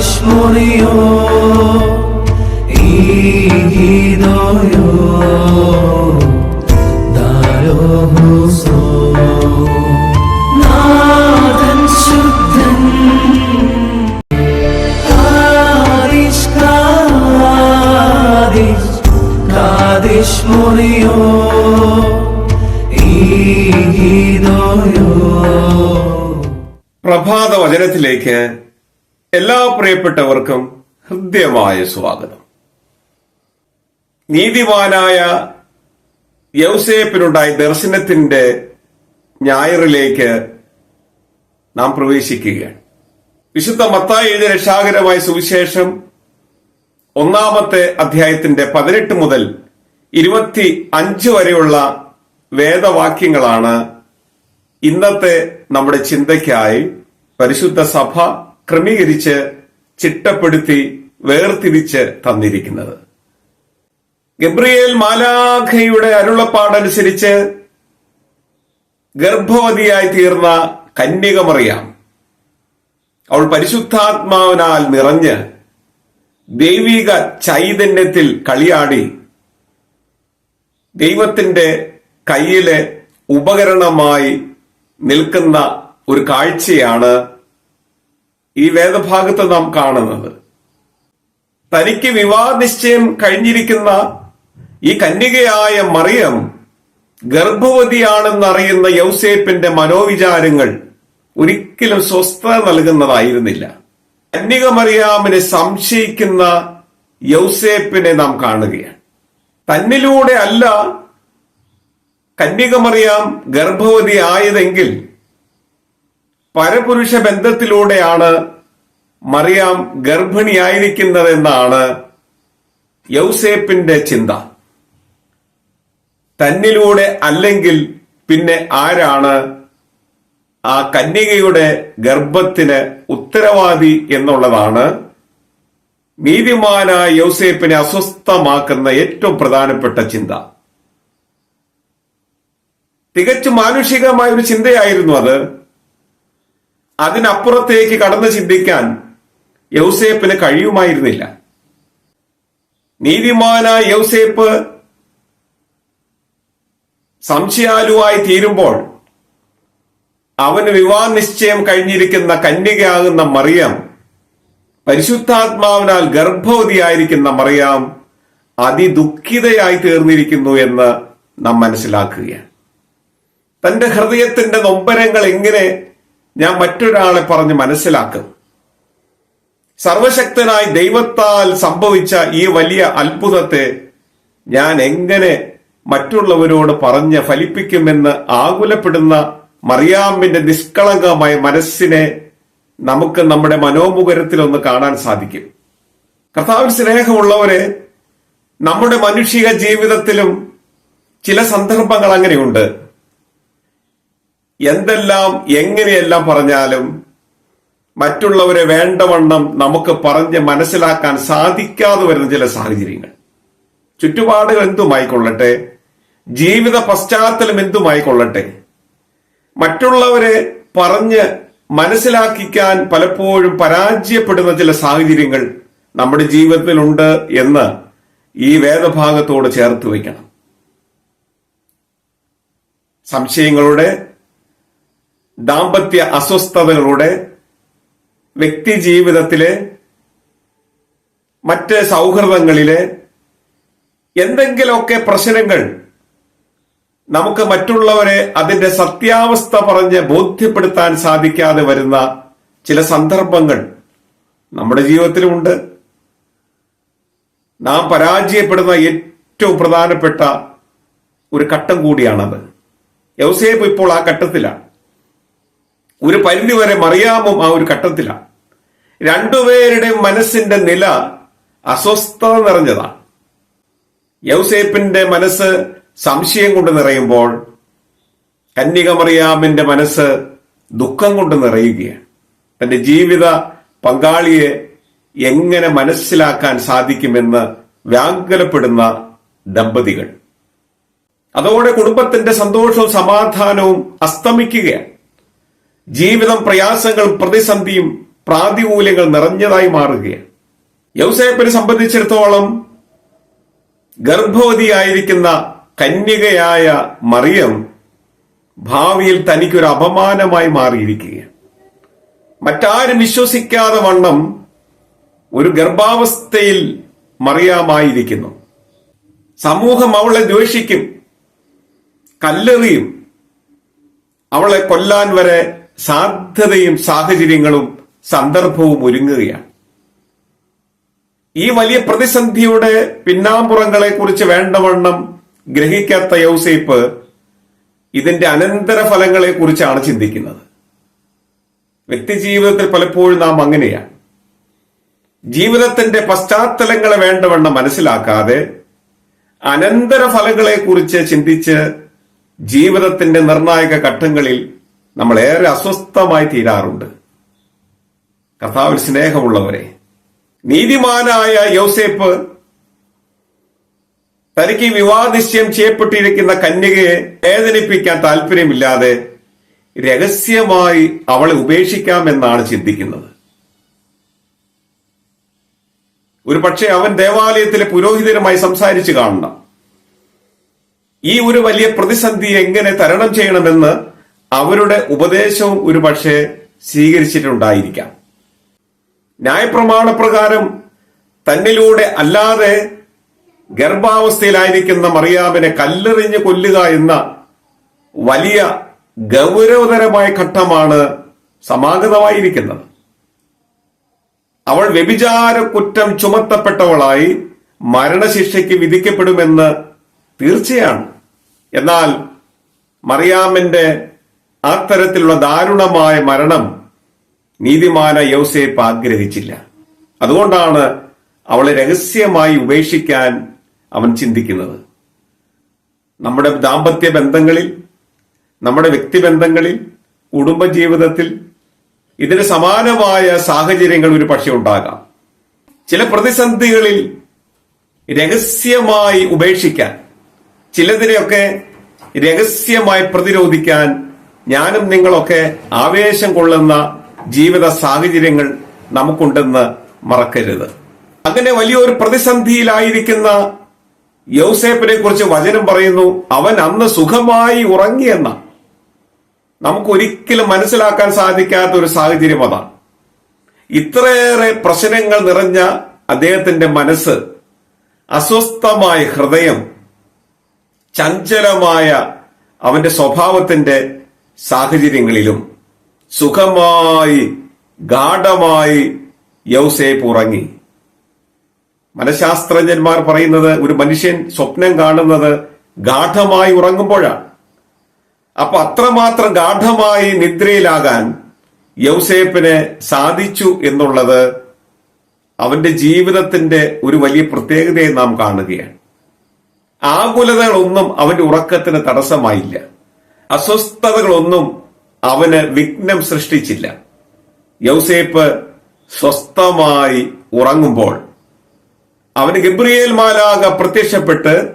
Kadishmoniyo Igidoyo Dayohuso നാഥൻ ശുദ്ധൻ കാദിഷ് കാദിഷ് കാദിഷ് മുറിയോ ഈഗീതോയോ പ്രഭാത വചനത്തിലേക്ക് എല്ലാ പ്രിയപ്പെട്ടവർക്കും ഹൃദ്യമായ സ്വാഗതം. നീതിമാനായ യൗസേപ്പിനുണ്ടായ ദർശനത്തിന്റെ ഞായറിലേക്ക് നാം പ്രവേശിക്കുകയാണ്. വിശുദ്ധ മത്തായി എഴുതിയ രക്ഷാകരമായ സുവിശേഷം ഒന്നാമത്തെ അധ്യായത്തിന്റെ പതിനെട്ട് മുതൽ ഇരുപത്തി അഞ്ച് വരെയുള്ള വേദവാക്യങ്ങളാണ് ഇന്നത്തെ നമ്മുടെ ചിന്തയ്ക്കായി പരിശുദ്ധ സഭ ക്രമീകരിച്ച് ചിട്ടപ്പെടുത്തി വേർതിരിച്ച് തന്നിരിക്കുന്നത്. ഗബ്രിയേൽ മാലാഖയുടെ അരുളപ്പാടനുസരിച്ച് ഗർഭവതിയായി തീർന്ന കന്യകമറിയാം അവൾ പരിശുദ്ധാത്മാവിനാൽ നിറഞ്ഞ് ദൈവിക ചൈതന്യത്തിൽ കളിയാടി ദൈവത്തിന്റെ കയ്യിലെ ഉപകരണമായി നിൽക്കുന്ന ഒരു കാഴ്ചയാണ് ഈ വേദഭാഗത്ത് നാം കാണുന്നത്. തനിക്ക് വിവാഹ നിശ്ചയം കഴിഞ്ഞിരിക്കുന്ന ഈ കന്യകയായ മറിയം ഗർഭവതിയാണെന്നറിയുന്ന യൗസേപ്പിന്റെ മനോവിചാരങ്ങൾ ഒരിക്കലും സ്വസ്ഥത നൽകുന്നതായിരുന്നില്ല. കന്യക മറിയാമിനെ സംശയിക്കുന്ന യൗസേപ്പിനെ നാം കാണുകയാണ്. തന്നിലൂടെ അല്ല കന്യകമറിയാം ഗർഭവതി ആയതെങ്കിൽ പരപുരുഷ ബന്ധത്തിലൂടെയാണ് മറിയാം ഗർഭിണിയായിരിക്കുന്നതെന്നാണ് യൗസേപ്പിന്റെ ചിന്ത. തന്നിലൂടെ അല്ലെങ്കിൽ പിന്നെ ആരാണ് ആ കന്യകയുടെ ഗർഭത്തിന് ഉത്തരവാദി എന്നുള്ളതാണ് നീതിമാനായ യൗസേപ്പിനെ അസ്വസ്ഥമാക്കുന്ന ഏറ്റവും പ്രധാനപ്പെട്ട ചിന്ത. തികച്ചും മാനുഷികമായ ഒരു ചിന്തയായിരുന്നു അത്. അതിനപ്പുറത്തേക്ക് കടന്നു ചിന്തിക്കാൻ യൗസേപ്പിന് കഴിയുമായിരുന്നില്ല. നീതിമാനായ യൗസേപ്പ് സംശയാലുവായി തീരുമ്പോൾ അവന് വിവാഹ നിശ്ചയം കഴിഞ്ഞിരിക്കുന്ന കന്യകയാകുന്ന മറിയം പരിശുദ്ധാത്മാവിനാൽ ഗർഭവതിയായിരിക്കുന്ന മറിയാം അതിദുഃഖിതയായി തീർന്നിരിക്കുന്നു എന്ന് നാം മനസ്സിലാക്കുകയാണ്. തന്റെ ഹൃദയത്തിന്റെ നൊമ്പരങ്ങൾ എങ്ങനെ ഞാൻ മറ്റൊരാളെ പറഞ്ഞ് മനസ്സിലാക്കും. സർവശക്തനായി ദൈവത്താൽ സംഭവിച്ച ഈ വലിയ അത്ഭുതത്തെ ഞാൻ എങ്ങനെ മറ്റുള്ളവരോട് പറഞ്ഞ് ഫലിപ്പിക്കുമെന്ന് ആകുലപ്പെടുന്ന മറിയാമ്പിന്റെ നിഷ്കളങ്കമായ മനസ്സിനെ നമുക്ക് നമ്മുടെ മനോമുഖരത്തിൽ ഒന്ന് കാണാൻ സാധിക്കും. കർത്താവിൽ സ്നേഹമുള്ളവരെ നമ്മുടെ മനുഷ്യ ജീവിതത്തിലും ചില സന്ദർഭങ്ങൾ അങ്ങനെയുണ്ട്. എന്തെല്ലാം എങ്ങനെയെല്ലാം പറഞ്ഞാലും മറ്റുള്ളവരെ വേണ്ടവണ്ണം നമുക്ക് പറഞ്ഞ് മനസ്സിലാക്കാൻ സാധിക്കാതെ വരുന്ന ചില സാഹചര്യങ്ങൾ. ചുറ്റുപാടുകൾ എന്തുമായിക്കൊള്ളട്ടെ? ജീവിത പശ്ചാത്തലം എന്തുമായിക്കൊള്ളട്ടെ? മറ്റുള്ളവരെ പറഞ്ഞ് മനസ്സിലാക്കിക്കാൻ പലപ്പോഴും പരാജയപ്പെടുന്ന ചില സാഹചര്യങ്ങൾ നമ്മുടെ ജീവിതത്തിലുണ്ട് എന്ന് ഈ വേദഭാഗത്തോട് ചേർത്ത് വയ്ക്കണം. സംശയങ്ങളുടെ ദാമ്പത്യ അസ്വസ്ഥതകളുടെ വ്യക്തി ജീവിതത്തിലെ മറ്റ് സൗഹൃദങ്ങളിലെ എന്തെങ്കിലുമൊക്കെ പ്രശ്നങ്ങൾ നമുക്ക് മറ്റുള്ളവരെ അതിന്റെ സത്യാവസ്ഥ പറഞ്ഞ് ബോധ്യപ്പെടുത്താൻ സാധിക്കാതെ വരുന്ന ചില സന്ദർഭങ്ങൾ നമ്മുടെ ജീവിതത്തിലുമുണ്ട്. നാം പരാജയപ്പെടുന്ന ഏറ്റവും പ്രധാനപ്പെട്ട ഒരു ഘട്ടം കൂടിയാണത്. യൗസേബ് ഇപ്പോൾ ആ ഘട്ടത്തിലാണ്. ഒരു പരിധി വരെ മറിയാമും ആ ഒരു ഘട്ടത്തിലാണ് രണ്ടുപേരുടെ മനസ്സിന്റെ നില അസ്വസ്ഥത നിറഞ്ഞതാണ് യൗസേപ്പിന്റെ മനസ്സ് സംശയം കൊണ്ട് നിറയുമ്പോൾ കന്യക മറിയാമിന്റെ മനസ്സ് ദുഃഖം കൊണ്ട് നിറയുകയാണ് തന്റെ ജീവിത പങ്കാളിയെ എങ്ങനെ മനസ്സിലാക്കാൻ സാധിക്കുമെന്ന് വ്യാകുലപ്പെടുന്ന ദമ്പതികൾ. അതോടെ കുടുംബത്തിന്റെ സന്തോഷവും സമാധാനവും അസ്തമിക്കുകയാണ് ജീവിതം പ്രയാസങ്ങളും പ്രതിസന്ധിയും പ്രാതികൂല്യങ്ങൾ നിറഞ്ഞതായി മാറുകയാണ്. യൗസേപ്പിനെ സംബന്ധിച്ചിടത്തോളം ഗർഭവതിയായിരിക്കുന്ന കന്യകയായ മറിയം ഭാവിയിൽ തനിക്കൊരു അപമാനമായി മാറിയിരിക്കുകയാണ്. മറ്റാരും വിശ്വസിക്കാതെ വണ്ണം ഒരു ഗർഭാവസ്ഥയിൽ മറിയാമായിരിക്കുന്നു. സമൂഹം അവളെ ദ്വേഷിക്കും കല്ലെറിയും. അവളെ കൊല്ലാൻ വരെ സാധ്യതയും സാഹചര്യങ്ങളും സന്ദർഭവും ഒരുങ്ങുകയാണ്. ഈ വലിയ പ്രതിസന്ധിയുടെ പിന്നാമ്പുറങ്ങളെ കുറിച്ച് വേണ്ടവണ്ണം ഗ്രഹിക്കാത്ത യൗസേപ്പ് ഇതിന്റെ അനന്തരഫലങ്ങളെ കുറിച്ചാണ് ചിന്തിക്കുന്നത്. വ്യക്തിജീവിതത്തിൽ പലപ്പോഴും നാം അങ്ങനെയാണ്. ജീവിതത്തിന്റെ പശ്ചാത്തലങ്ങളെ വേണ്ടവണ്ണം മനസ്സിലാക്കാതെ അനന്തരഫലങ്ങളെ കുറിച്ച് ചിന്തിച്ച് ജീവിതത്തിന്റെ നിർണായക ഘട്ടങ്ങളിൽ നമ്മൾ ഏറെ അസ്വസ്ഥമായി തീരാറുണ്ട്. കർത്താവിൽ സ്നേഹമുള്ളവരെ നീതിമാനായ യോസേപ്പ് തനിക്ക് വിവാഹ വിവാഹനിശ്ചയം ചെയ്യപ്പെട്ടിരിക്കുന്ന കന്യകയെ വേദനിപ്പിക്കാൻ താല്പര്യമില്ലാതെ രഹസ്യമായി അവളെ ഉപേക്ഷിക്കാമെന്നാണ് ചിന്തിക്കുന്നത്. ഒരു പക്ഷേ അവൻ ദേവാലയത്തിലെ പുരോഹിതരുമായി സംസാരിച്ചു കാണണം. ഈ ഒരു വലിയ പ്രതിസന്ധി എങ്ങനെ തരണം ചെയ്യണമെന്ന് അവരുടെ ഉപദേശവും ഒരു പക്ഷേ സ്വീകരിച്ചിട്ടുണ്ടായിരിക്കാം. ന്യായപ്രമാണ പ്രകാരം തന്നിലൂടെ അല്ലാതെ ഗർഭാവസ്ഥയിലായിരിക്കുന്ന മറിയാമിനെ കല്ലെറിഞ്ഞ് കൊല്ലുക എന്ന വലിയ ഗൗരവതരമായ ഘട്ടമാണ് സമാഗതമായിരിക്കുന്നത്. അവൾ വ്യഭിചാര കുറ്റം ചുമത്തപ്പെട്ടവളായി മരണശിക്ഷയ്ക്ക് വിധിക്കപ്പെടുമെന്ന് തീർച്ചയാണ്. എന്നാൽ മറിയാമിന്റെ ആ തരത്തിലുള്ള ദാരുണമായ മരണം നീതിമാന യൗസേപ്പ് ആഗ്രഹിച്ചില്ല. അതുകൊണ്ടാണ് അവളെ രഹസ്യമായി ഉപേക്ഷിക്കാൻ അവൻ ചിന്തിക്കുന്നത്. നമ്മുടെ ദാമ്പത്യ ബന്ധങ്ങളിൽ നമ്മുടെ വ്യക്തിബന്ധങ്ങളിൽ കുടുംബജീവിതത്തിൽ ഇതിന് സമാനമായ സാഹചര്യങ്ങൾ ഒരു പക്ഷെ ഉണ്ടാകാം. ചില പ്രതിസന്ധികളിൽ രഹസ്യമായി ഉപേക്ഷിക്കാൻ ചിലതിനെയൊക്കെ രഹസ്യമായി പ്രതിരോധിക്കാൻ ഞാനും നിങ്ങളൊക്കെ ആവേശം കൊള്ളുന്ന ജീവിത സാഹചര്യങ്ങൾ നമുക്കുണ്ടെന്ന് മറക്കരുത്. അങ്ങനെ വലിയൊരു പ്രതിസന്ധിയിലായിരിക്കുന്ന യൗസേപ്പിനെ കുറിച്ച് വചനം പറയുന്നു അവൻ അന്ന് സുഖമായി ഉറങ്ങിയെന്ന. നമുക്ക് ഒരിക്കലും മനസ്സിലാക്കാൻ സാധിക്കാത്ത ഒരു സാഹചര്യം അതാണ് ഇത്രയേറെ പ്രശ്നങ്ങൾ നിറഞ്ഞ അദ്ദേഹത്തിന്റെ മനസ്സ് അസ്വസ്ഥമായ ഹൃദയം ചഞ്ചലമായ അവന്റെ സ്വഭാവത്തിന്റെ സാഹചര്യങ്ങളിലും സുഖമായി ഗാഠമായി യൗസേപ്പ് ഉറങ്ങി. മനഃശാസ്ത്രജ്ഞന്മാർ പറയുന്നത് ഒരു മനുഷ്യൻ സ്വപ്നം കാണുന്നത് ഗാഠമായി ഉറങ്ങുമ്പോഴാണ്. അപ്പൊ അത്രമാത്രം ഗാഠമായി നിദ്രയിലാകാൻ യൗസേപ്പിന് സാധിച്ചു എന്നുള്ളത് അവന്റെ ജീവിതത്തിന്റെ ഒരു വലിയ പ്രത്യേകതയെ നാം കാണുകയാണ്. ആകുലതകളൊന്നും അവന്റെ ഉറക്കത്തിന് തടസ്സമായില്ല. അസ്വസ്ഥതകളൊന്നും അവന് വിഘ്നം സൃഷ്ടിച്ചില്ല. യൗസേപ്പ് സ്വസ്ഥമായി ഉറങ്ങുമ്പോൾ അവന് ഗബ്രിയേൽ മാലാക പ്രത്യക്ഷപ്പെട്ട്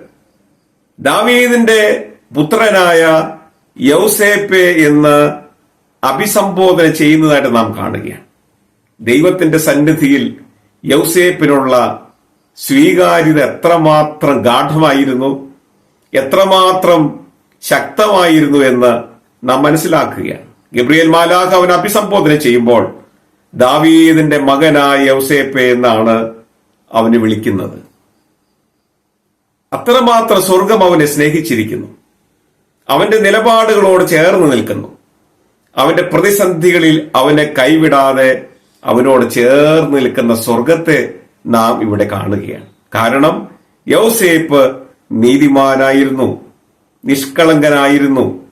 ദാവീദിന്റെ പുത്രനായ യൗസേപ്പെ എന്ന് അഭിസംബോധന ചെയ്യുന്നതായിട്ട് നാം കാണുകയാണ്. ദൈവത്തിന്റെ സന്നിധിയിൽ യൗസേപ്പിനുള്ള സ്വീകാര്യത എത്രമാത്രം ഗാഠമായിരുന്നു എത്രമാത്രം ശക്തമായിരുന്നു എന്ന് നാം മനസ്സിലാക്കുകയാണ്. ഗബ്രിയേൽ മാലാഖ അവൻ അഭിസംബോധന ചെയ്യുമ്പോൾ ദാവീദിന്റെ മകനായ യൗസേപ്പെ എന്നാണ് അവന് വിളിക്കുന്നത്. അത്രമാത്രം സ്വർഗം അവനെ സ്നേഹിച്ചിരിക്കുന്നു. അവന്റെ നിലപാടുകളോട് ചേർന്ന് നിൽക്കുന്നു. അവന്റെ പ്രതിസന്ധികളിൽ അവനെ കൈവിടാതെ അവനോട് ചേർന്ന് നിൽക്കുന്ന സ്വർഗത്തെ നാം ഇവിടെ കാണുകയാണ്. കാരണം യൗസേപ്പ് നീതിമാനായിരുന്നു. നിഷ്കളങ്കനായിരുന്നു.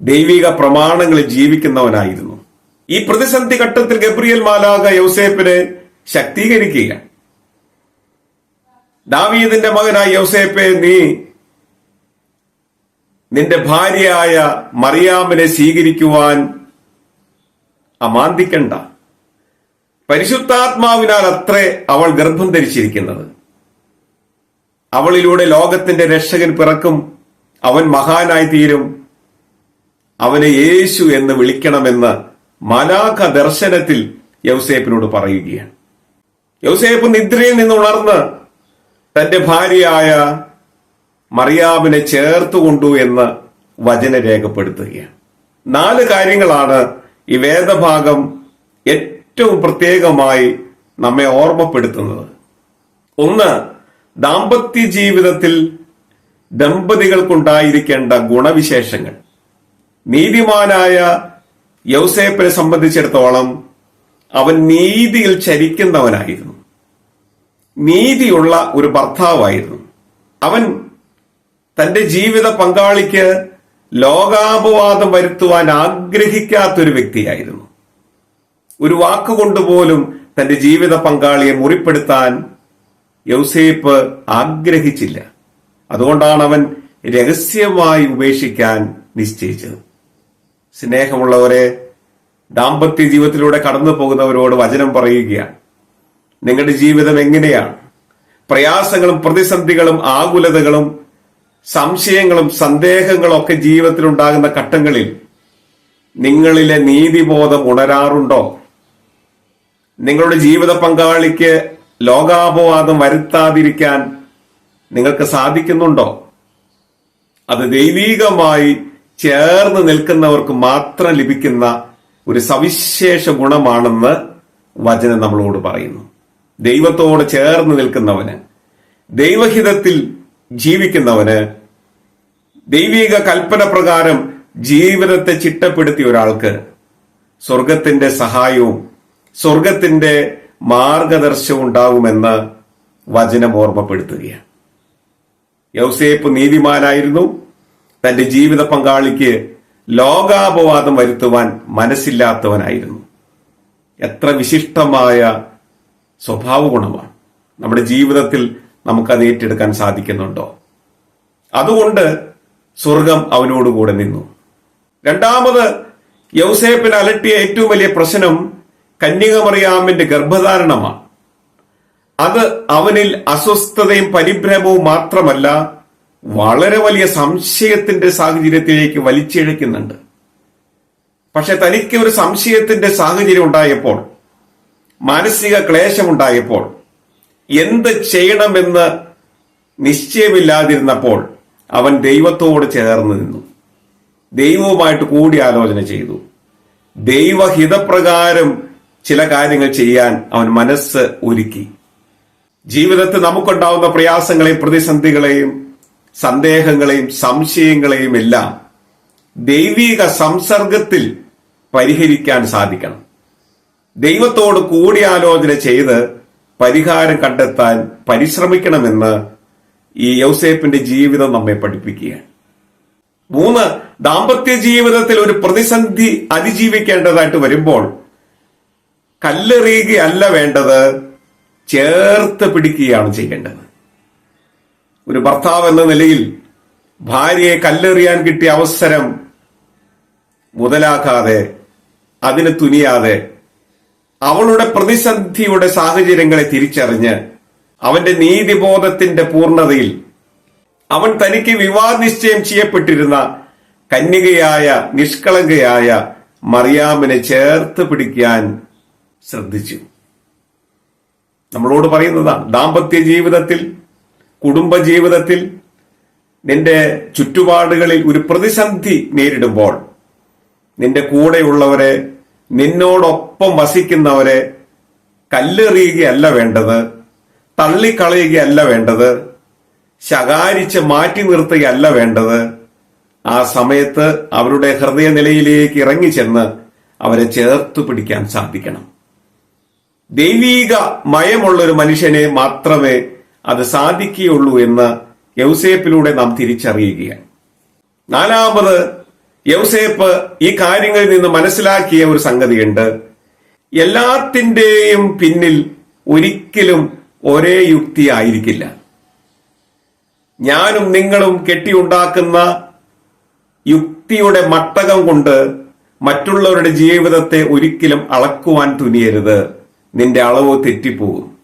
ദൈവിക പ്രമാണങ്ങളിൽ ജീവിക്കുന്നവനായിരുന്നു. ഈ പ്രതിസന്ധി ഘട്ടത്തിൽ ഗബ്രിയൽ മാലാക യൗസേപ്പിനെ ശക്തീകരിക്കുകയാണ്. ദാവീദിന്റെ മകനായ യൗസേപ്പെ നീ നിന്റെ ഭാര്യയായ മറിയാമിനെ സ്വീകരിക്കുവാൻ അമാന്തിക്കണ്ട. പരിശുദ്ധാത്മാവിനാൽ അത്രേ അവൾ ഗർഭം ധരിച്ചിരിക്കുന്നത്. അവളിലൂടെ ലോകത്തിന്റെ രക്ഷകൻ പിറക്കും അവൻ മഹാനായി തീരും. അവനെ യേശു എന്ന് വിളിക്കണമെന്ന് മലാഖ ദർശനത്തിൽ യൗസേപ്പിനോട് പറയുകയാണ്. യൗസേപ്പ് നിദ്രയിൽ നിന്ന് ഉണർന്ന് തന്റെ ഭാര്യയായ മറിയാമിനെ ചേർത്തുകൊണ്ടു എന്ന് വചന രേഖപ്പെടുത്തുകയാണ്. നാല് കാര്യങ്ങളാണ് ഈ വേദഭാഗം ഏറ്റവും പ്രത്യേകമായി നമ്മെ ഓർമ്മപ്പെടുത്തുന്നത്. ഒന്ന് ദാമ്പത്യ ജീവിതത്തിൽ ദമ്പതികൾക്കുണ്ടായിരിക്കേണ്ട ഗുണവിശേഷങ്ങൾ. നീതിമാനായ യൗസേപ്പിനെ സംബന്ധിച്ചിടത്തോളം അവൻ നീതിയിൽ ചരിക്കുന്നവനായിരുന്നു. നീതിയുള്ള ഒരു ഭർത്താവായിരുന്നു. അവൻ തന്റെ ജീവിത പങ്കാളിക്ക് ലോകാപവാദം വരുത്തുവാൻ ആഗ്രഹിക്കാത്തൊരു വ്യക്തിയായിരുന്നു. ഒരു വാക്കുകൊണ്ടുപോലും തന്റെ ജീവിത പങ്കാളിയെ മുറിപ്പെടുത്താൻ യൗസേപ്പ് ആഗ്രഹിച്ചില്ല. അതുകൊണ്ടാണ് അവൻ രഹസ്യമായി ഉപേക്ഷിക്കാൻ നിശ്ചയിച്ചത്. സ്നേഹമുള്ളവരെ ദാമ്പത്യ ജീവിതത്തിലൂടെ കടന്നു പോകുന്നവരോട് വചനം പറയുകയാണ്. നിങ്ങളുടെ ജീവിതം എങ്ങനെയാണ്? പ്രയാസങ്ങളും പ്രതിസന്ധികളും ആകുലതകളും സംശയങ്ങളും സന്ദേഹങ്ങളും ഒക്കെ ജീവിതത്തിൽ ഉണ്ടാകുന്ന ഘട്ടങ്ങളിൽ നിങ്ങളിലെ നീതിബോധം ഉണരാറുണ്ടോ? നിങ്ങളുടെ ജീവിത പങ്കാളിക്ക് ലോകാപവാദം വരുത്താതിരിക്കാൻ നിങ്ങൾക്ക് സാധിക്കുന്നുണ്ടോ? അത് ദൈവീകമായി ചേർന്ന് നിൽക്കുന്നവർക്ക് മാത്രം ലഭിക്കുന്ന ഒരു സവിശേഷ ഗുണമാണെന്ന് വചനം നമ്മളോട് പറയുന്നു. ദൈവത്തോട് ചേർന്ന് നിൽക്കുന്നവന് ദൈവഹിതത്തിൽ ജീവിക്കുന്നവന് ദൈവിക കൽപ്പന പ്രകാരം ജീവിതത്തെ ചിട്ടപ്പെടുത്തിയ ഒരാൾക്ക് സ്വർഗത്തിന്റെ സഹായവും സ്വർഗത്തിന്റെ മാർഗദർശവും ഉണ്ടാകുമെന്ന് വചനം ഓർമ്മപ്പെടുത്തുകയാണ്. യൗസേപ്പ് നീതിമാനായിരുന്നു. തന്റെ ജീവിത പങ്കാളിക്ക് ലോകാപവാദം വരുത്തുവാൻ മനസ്സില്ലാത്തവനായിരുന്നു. എത്ര വിശിഷ്ടമായ സ്വഭാവ ഗുണമാണ് നമ്മുടെ ജീവിതത്തിൽ നമുക്കത് ഏറ്റെടുക്കാൻ സാധിക്കുന്നുണ്ടോ? അതുകൊണ്ട് സ്വർഗം അവനോടുകൂടെ നിന്നു. രണ്ടാമത് യൗസേപ്പിന് അലട്ടിയ ഏറ്റവും വലിയ പ്രശ്നം കന്യകമറിയാമിന്റെ ഗർഭധാരണമാണ്. അത് അവനിൽ അസ്വസ്ഥതയും പരിഭ്രമവും മാത്രമല്ല വളരെ വലിയ സംശയത്തിന്റെ സാഹചര്യത്തിലേക്ക് വലിച്ചിഴയ്ക്കുന്നുണ്ട് പക്ഷെ തനിക്ക് ഒരു സംശയത്തിന്റെ സാഹചര്യം ഉണ്ടായപ്പോൾ മാനസിക ക്ലേശമുണ്ടായപ്പോൾ എന്ത് ചെയ്യണമെന്ന് നിശ്ചയമില്ലാതിരുന്നപ്പോൾ അവൻ ദൈവത്തോട് ചേർന്ന് നിന്നു. ദൈവവുമായിട്ട് കൂടി ആലോചന ചെയ്തു. ദൈവഹിതപ്രകാരം ചില കാര്യങ്ങൾ ചെയ്യാൻ അവൻ മനസ്സ് ഒരുക്കി. ജീവിതത്തിൽ നമുക്കുണ്ടാവുന്ന പ്രയാസങ്ങളെയും പ്രതിസന്ധികളെയും സന്ദേഹങ്ങളെയും സംശയങ്ങളെയും എല്ലാം ദൈവിക സംസർഗത്തിൽ പരിഹരിക്കാൻ സാധിക്കണം. ദൈവത്തോട് കൂടിയാലോചന ചെയ്ത് പരിഹാരം കണ്ടെത്താൻ പരിശ്രമിക്കണമെന്ന് ഈ യൗസേപ്പിന്റെ ജീവിതം നമ്മെ പഠിപ്പിക്കുകയാണ്. മൂന്ന് ദാമ്പത്യ ജീവിതത്തിൽ ഒരു പ്രതിസന്ധി അതിജീവിക്കേണ്ടതായിട്ട് വരുമ്പോൾ കല്ലെറിയുകയല്ല വേണ്ടത് ചേർത്ത് പിടിക്കുകയാണ് ചെയ്യേണ്ടത്. ഒരു ഭർത്താവ് എന്ന നിലയിൽ ഭാര്യയെ കല്ലെറിയാൻ കിട്ടിയ അവസരം മുതലാക്കാതെ അതിന് തുനിയാതെ അവളുടെ പ്രതിസന്ധിയുടെ സാഹചര്യങ്ങളെ തിരിച്ചറിഞ്ഞ് അവന്റെ നീതിബോധത്തിന്റെ പൂർണതയിൽ അവൻ തനിക്ക് വിവാഹ നിശ്ചയം ചെയ്യപ്പെട്ടിരുന്ന കന്യകയായ നിഷ്കളങ്കയായ മറിയാമിനെ ചേർത്ത് പിടിക്കാൻ ശ്രദ്ധിച്ചു. നമ്മളോട് പറയുന്നതാണ് ദാമ്പത്യ ജീവിതത്തിൽ കുടുംബ ജീവിതത്തിൽ നിന്റെ ചുറ്റുപാടുകളിൽ ഒരു പ്രതിസന്ധി നേരിടുമ്പോൾ നിന്റെ കൂടെയുള്ളവരെ നിന്നോടൊപ്പം വസിക്കുന്നവരെ കല്ലെറിയുകയല്ല വേണ്ടത് തള്ളിക്കളയുകയല്ല വേണ്ടത് ശകാരിച്ച് മാറ്റി നിർത്തുകയല്ല വേണ്ടത്. ആ സമയത്ത് അവരുടെ ഹൃദയനിലയിലേക്ക് ഇറങ്ങിച്ചെന്ന് അവരെ ചേർത്ത് പിടിക്കാൻ സാധിക്കണം. ദൈവീക മയമുള്ള ഒരു മനുഷ്യനെ മാത്രമേ അത് സാധിക്കുകയുള്ളൂ എന്ന് യൗസേപ്പിലൂടെ നാം തിരിച്ചറിയുകയാണ്. നാലാമത് യൗസേപ്പ് ഈ കാര്യങ്ങളിൽ നിന്ന് മനസ്സിലാക്കിയ ഒരു സംഗതിയുണ്ട്. എല്ലാത്തിന്റെയും പിന്നിൽ ഒരിക്കലും ഒരേ യുക്തി ആയിരിക്കില്ല ഞാനും നിങ്ങളും കെട്ടിയുണ്ടാക്കുന്ന യുക്തിയുടെ മട്ടകം കൊണ്ട് മറ്റുള്ളവരുടെ ജീവിതത്തെ ഒരിക്കലും അളക്കുവാൻ തുനിയരുത്. നിന്റെ അളവ് തെറ്റിപ്പോകും.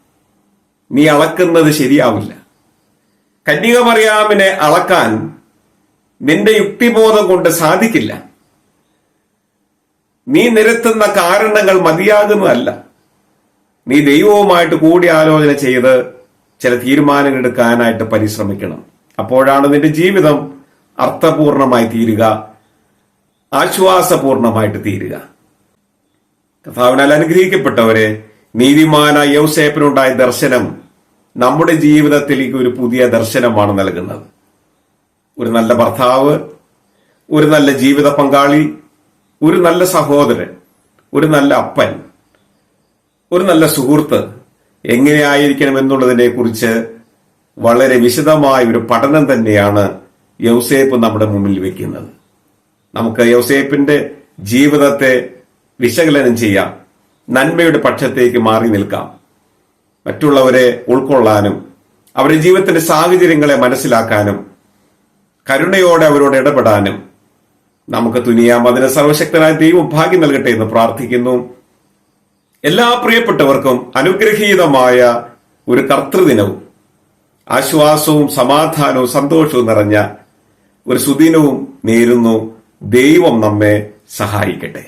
നീ അളക്കുന്നത് ശരിയാവില്ല. കന്യക മറിയാമിനെ അളക്കാൻ നിന്റെ യുക്തിബോധം കൊണ്ട് സാധിക്കില്ല. നീ നിരത്തുന്ന കാരണങ്ങൾ മതിയാകുന്നതല്ല. നീ ദൈവവുമായിട്ട് കൂടി ആലോചന ചെയ്ത് ചില തീരുമാനങ്ങൾ എടുക്കാനായിട്ട് പരിശ്രമിക്കണം. അപ്പോഴാണ് നിന്റെ ജീവിതം അർത്ഥപൂർണമായി തീരുക ആശ്വാസപൂർണമായിട്ട് തീരുക. കഥാവിനാൽ അനുഗ്രഹിക്കപ്പെട്ടവരെ നീതിമാനായ യൗസേപ്പിനുണ്ടായ ദർശനം നമ്മുടെ ജീവിതത്തിലേക്ക് ഒരു പുതിയ ദർശനമാണ് നൽകുന്നത്. ഒരു നല്ല ഭർത്താവ് ഒരു നല്ല ജീവിത പങ്കാളി ഒരു നല്ല സഹോദരൻ ഒരു നല്ല അപ്പൻ ഒരു നല്ല സുഹൃത്ത് എങ്ങനെയായിരിക്കണം എന്നുള്ളതിനെ കുറിച്ച് വളരെ വിശദമായ ഒരു പഠനം തന്നെയാണ് യൗസേപ്പ് നമ്മുടെ മുമ്പിൽ വെക്കുന്നത്. നമുക്ക് യൗസേപ്പിന്റെ ജീവിതത്തെ വിശകലനം ചെയ്യാം. നന്മയുടെ പക്ഷത്തേക്ക് മാറി നിൽക്കാം. മറ്റുള്ളവരെ ഉൾക്കൊള്ളാനും അവരുടെ ജീവിതത്തിന്റെ സാഹചര്യങ്ങളെ മനസ്സിലാക്കാനും കരുണയോടെ അവരോട് ഇടപെടാനും നമുക്ക് തുനിയാം. അതിന് സർവശക്തനായ ദൈവം ഭാഗ്യം നൽകട്ടെ എന്ന് പ്രാർത്ഥിക്കുന്നു. എല്ലാ പ്രിയപ്പെട്ടവർക്കും അനുഗ്രഹീതമായ ഒരു കർത്തൃദിനവും ആശ്വാസവും സമാധാനവും സന്തോഷവും നിറഞ്ഞ ഒരു സുദിനവും നേരുന്നു. ദൈവം നമ്മെ സഹായിക്കട്ടെ.